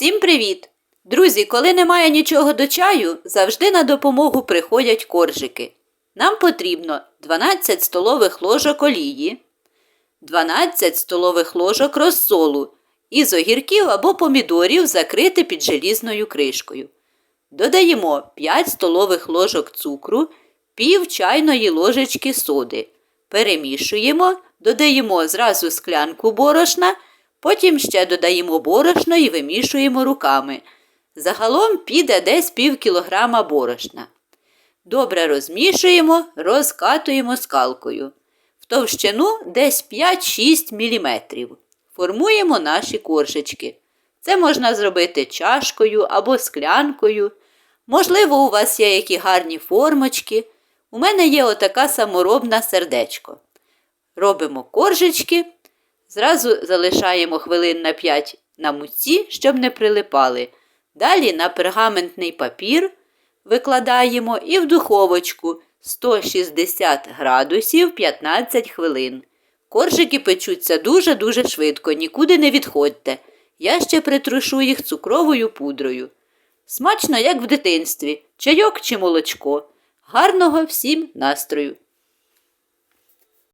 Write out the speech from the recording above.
Всім привіт! Друзі, коли немає нічого до чаю, завжди на допомогу приходять коржики. Нам потрібно 12 столових ложок олії, 12 столових ложок розсолу із огірків або помідорів закрити під желізною кришкою. Додаємо 5 столових ложок цукру, пів чайної ложечки соди. Перемішуємо, додаємо зразу склянку борошна, потім ще додаємо борошно і вимішуємо руками. Загалом піде десь пів кілограма борошна. Добре розмішуємо, розкатуємо скалкою. В товщину десь 5-6 мм. Формуємо наші коржички. Це можна зробити чашкою або склянкою. Можливо, у вас є які гарні формочки. У мене є отака саморобна сердечко. Робимо коржички, зразу залишаємо хвилин на 5 на муці, щоб не прилипали. Далі на пергаментний папір викладаємо і в духовочку 160 градусів 15 хвилин. Коржики печуться дуже-дуже швидко, нікуди не відходьте. Я ще притрушу їх цукровою пудрою. Смачно, як в дитинстві, чайок чи молочко. Гарного всім настрою!